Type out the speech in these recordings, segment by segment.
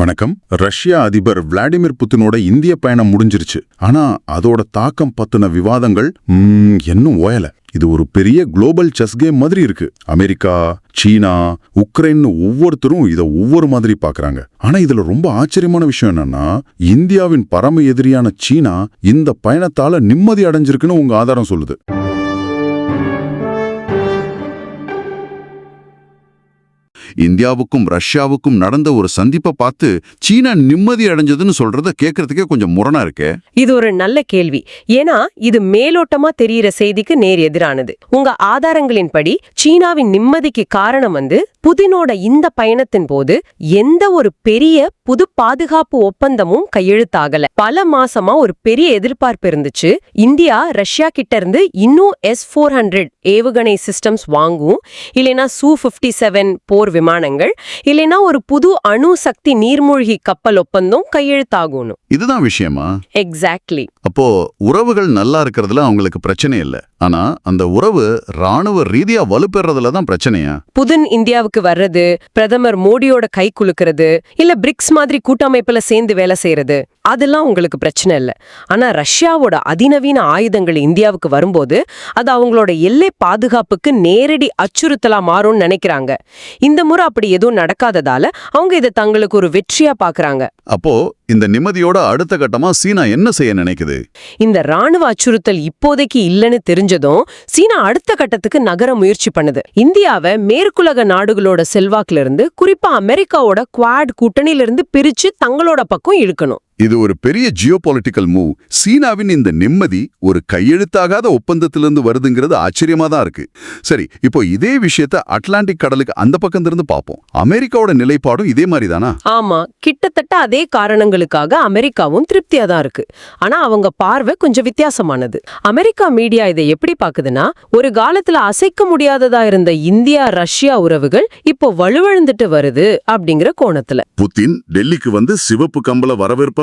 வணக்கம். ரஷ்யா அதிபர் விளாடிமிர் புத்தினோட இந்திய பயணம் முடிஞ்சிருச்சு. ஆனா அதோட தாக்கம் பத்தின விவாதங்கள் இன்னும் ஓயல. இது ஒரு பெரிய குளோபல் செஸ் கேம் மாதிரி இருக்கு. அமெரிக்கா சீனா உக்ரைன்னு ஒவ்வொருத்தரும் இத ஒவ்வொரு மாதிரி பாக்குறாங்க. ஆனா இதுல ரொம்ப ஆச்சரியமான விஷயம் என்னன்னா இந்தியாவின் பரம எதிரியான சீனா இந்த பயணத்தால நிம்மதி அடைஞ்சிருக்குன்னு உங்க ஆதாரம் சொல்லுது. இந்தியாவுக்கும் ரஷ்யாவுக்கும் நடந்த ஒரு சந்திப்பை பார்த்து சீனா நிம்மதி அடைஞ்சதுன்னு சொல்றத கேட்கறதுக்கே கொஞ்சம் முரணா இருக்கு? இது ஒரு நல்ல கேள்வி. ஏன்னா இது மேலோட்டமா தெரியிற செய்திக்கு நேர் எதிரானது. உங்க ஆதாரங்களின்படி சீனாவின் நிம்மதிக்கு காரணம் வந்து புதினோட இந்த பயணத்தின் போது எந்த ஒரு பெரிய புது பாதுகாப்பு ஒப்பந்தமும் கையெழுத்தாகல. பல மாசமா ஒரு பெரிய எதிர்பார்ப்பு இருந்துச்சு. இந்தியா ரஷ்யா கிட்ட இருந்து இன்னும் எஸ் ஃபோர் ஹண்ட்ரட் ஏவுகணை சிஸ்டம்ஸ் வாங்கும். இல்லைனா சூ பிப்டி செவன் போர் விமானங்கள். இல்லைனா ஒரு புது அணு சக்தி நீர்மூழ்கி கப்பல் ஒப்பந்தம் கையெழுத்தாகணும். இதுதான் விஷயமா? எக்ஸாக்ட்லி அப்போ உறவுகள் நல்லா இருக்கிறதுல அவங்களுக்கு பிரச்சனை இல்ல. ஆனா அந்த உறவு ராணுவ ரீதியா வலுப்பெறதுல தான் பிரச்சனையா? புதின் இந்தியாவுக்கு வர்றது பிரதமர் மோடியோட கை குலுக்கிறது இல்ல பிரிக்ஸ் மாதிரி கூட்டமைப்புல சேர்ந்து வேலை செய்யறது அதெல்லாம் உங்களுக்கு பிரச்சனை இல்ல. ஆனா ரஷ்யாவோட அதிநவீன ஆயுதங்கள் இந்தியாவுக்கு வரும்போது அது அவங்களோட எல்லை பாதுகாப்புக்கு நேரடி அச்சுறுத்தலா மாறும்னு நினைக்கிறாங்க. இந்த முறை அப்படி எதுவும் நடக்காததால அவங்க இதை தங்களுக்கு ஒரு வெற்றியா பாக்குறாங்க. அப்போ இந்த நிம்மதியோட அடுத்த கட்டமா சீனா என்ன செய்ய நினைக்குது? இந்த ராணுவ அச்சுறுத்தல் இப்போதைக்கு இல்லைன்னு தெரிஞ்சதும் சீனா அடுத்த கட்டத்துக்கு நகர முயற்சி பண்ணுது. இந்தியாவை மேற்குலக நாடுகளோட செல்வாக்குல இருந்து குறிப்பா அமெரிக்காவோட குவாட் கூட்டணியில இருந்து பிரிச்சு தங்களோட பக்கம் இழுக்கணும். இது ஒரு பெரிய ஜியோ பொலிட்டிக்கல் மூவ் சீனாவின் இந்த நிம்மதி ஒரு கையெழுத்தாகாத ஒப்பந்தத்திலிருந்து வருதுங்கிறது ஆச்சரியமா தான் இருக்கு. சரி இப்போ இதே விஷயத்த அட்லாண்டிக் கடலுக்கு அந்த பக்கம் இருந்து பார்ப்போம். அமெரிக்காவோட நிலைப்பாடும் இதே மாதிரி தானா ஆமா கிட்டத்தட்ட அதே காரணங்களுக்காக அமெரிக்காவும் திருப்தியா தான் இருக்கு. ஆனா அவங்க பார்வை கொஞ்சம் வித்தியாசமானது. அமெரிக்கா மீடியா இதை எப்படி பாக்குதுன்னா ஒரு காலத்துல அசைக்க முடியாததா இருந்த இந்தியா ரஷ்யா உறவுகள் இப்போ வலுவிழந்துட்டு வருது அப்படிங்கிற கோணத்துல. புத்தின் டெல்லிக்கு வந்து சிவப்பு கம்பள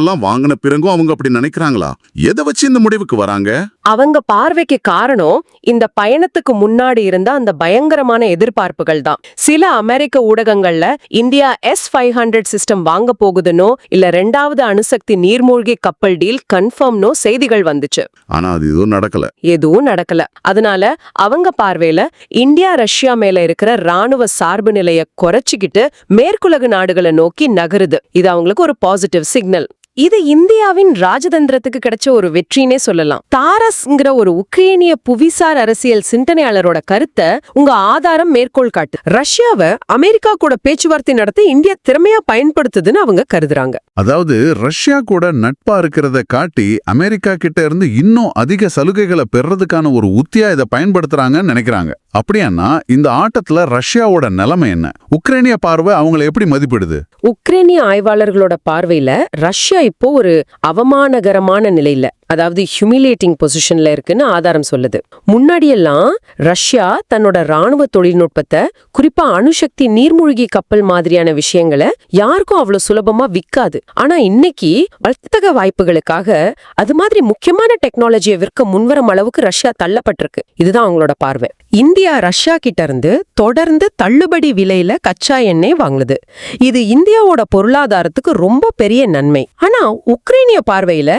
வரவேற்பெல்லாம் வாங்கின பிறகும் அவங்க அப்படி நினைக்கிறாங்களா? எதை வச்சு இந்த முடிவுக்கு வராங்க? அவங்க பார்வைக்கு காரணம் இந்த பயணத்துக்கு முன்னாடி இருந்த அந்த பயங்கரமான எதிர்பார்ப்புகள் தான் சில அமெரிக்க ஊடகங்கள்ல India S five hundred system வாங்க போகுதுன்னோ இல்ல ரெண்டாவது அணுசக்தி நீர்மூழ்கி கப்பல் டீல் கன்ஃபார்ம்னோ செய்திகள் வந்துச்சு. ஆனா அது எதுவும் நடக்கல. எதுவும் நடக்கல. அதனால அவங்க பார்வையில இந்தியா ரஷ்யா மேல இருக்கிற ராணுவ சார்பு நிலைய குறைச்சிக்கிட்டு மேற்குலகு நாடுகளை நோக்கி நகருது. இது அவங்களுக்கு ஒரு பாசிட்டிவ் சிக்னல் இது இந்தியாவின் ராஜதந்திரத்துக்கு கிடைச்ச ஒரு வெற்றினே சொல்லலாம். தாரஸ்ங்கிற ஒரு உக்ரைனிய புவிசார் அரசியல் சிந்தனையாளரோட கருத்தை உங்க ஆதாரம் மேற்கோள் காட்டு. ரஷ்யாவை அமெரிக்கா கூட பேச்சுவார்த்தை நடத்த இந்தியா திறமையா பயன்படுத்துதுன்னு அவங்க கருதுறாங்க. அதாவது ரஷ்யா கூட நட்பா இருக்கிறத காட்டி அமெரிக்கா கிட்ட இருந்து இன்னும் அதிக சலுகைகளை பெறறதுக்கான ஒரு உத்தியா இதை பயன்படுத்துறாங்கன்னு நினைக்கிறாங்க. அப்படியானா இந்த ஆட்டத்துல ரஷ்யாவோட நிலைமை என்ன? உக்ரைனிய பார்வை அவங்களை எப்படி மதிப்பிடுது? உக்ரைனிய ஆய்வாளர்களோட பார்வையில ரஷ்யா இப்போ ஒரு அவமானகரமான நிலையில அதாவது ஹியூமிலேட்டிங் பொசிஷன்ல இருக்குன்னு ஆதாரம் சொல்லுது. முன்னாடியெல்லாம் ரஷ்யா தன்னோட ராணுவ தொழில்நுட்பத்தை குறிப்பா அணுசக்தி நீர்மூழ்கி கப்பல் மாதிரியான விஷயங்களை யாருக்கும் அவ்வளவு சுலபமா விக்காது. ஆனா இன்னைக்கு வர்த்தக வாய்ப்புகளுக்காக அது மாதிரி முக்கியமான டெக்னாலஜியை விற்க முன்வரும் அளவுக்கு ரஷ்யா தள்ளப்பட்டிருக்கு. இதுதான் அவங்களோட பார்வை. இந்தியா ரஷ்யா கிட்ட இருந்து தொடர்ந்து தள்ளுபடி விலையில கச்சா எண்ணெய் வாங்குது. இது இந்தியாவோட பொருளாதாரத்துக்கு ரொம்ப பெரிய நன்மை. ஆனா உக்ரைனிய பார்வையில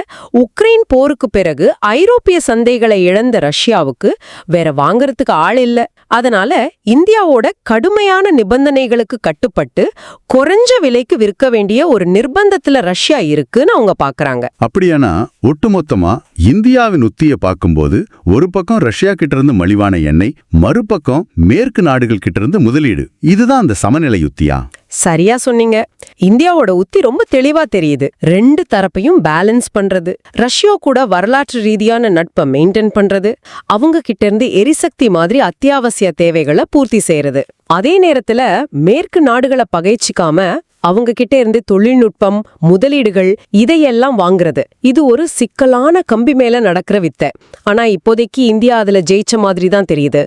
உக்ரைன் போருக்கு பிறகு ஐரோப்பிய சந்தைகளை இழந்த ரஷ்யாவுக்கு வேற வாங்கறதுக்கு ஆள் இல்ல. அதனால இந்தியாவோட கடுமையான நிபந்தனைகளுக்கு கட்டுப்பட்டு குறைஞ்ச விலைக்கு விற்க வேண்டிய ஒரு நிர்பந்தத்துல ரஷ்யா இருக்குன்னு அவங்க பாக்குறாங்க. அப்படியானா ஒட்டுமொத்தமா இந்தியாவின் உத்திய பார்க்கும்போது ஒரு பக்கம் ரஷ்யா கிட்ட இருந்து மலிவான எண்ணெய் மறுபக்கம் மேற்கு நாடுகள் கிட்ட இருந்து முதலீடு. இதுதான் அந்த சமநிலை உத்தியா? சரியா சொன்னீங்க. இந்தியாவோட உத்தி ரொம்ப தெளிவா தெரியுது. ரெண்டு தரப்பையும் பேலன்ஸ் பண்றது. ரஷ்யா கூட வரலாற்று ரீதியான நட்பை மெயின்டைன் பண்றது. அவங்க கிட்ட இருந்து எரிசக்தி மாதிரி அத்தியாவசிய தேவைகளை பூர்த்தி செய்யறது அதே நேரத்துல மேற்கு நாடுகளை பகைச்சிக்காம அவங்க கிட்ட இருந்து தொழில்நுட்பம் முதலீடுகள் இதையெல்லாம் வாங்குறது. இது ஒரு சிக்கலான கம்பி மேல நடக்கிற வித்தை. ஆனா இப்போதைக்கு இந்தியா அதுல ஜெயிச்ச மாதிரி தான் தெரியுது.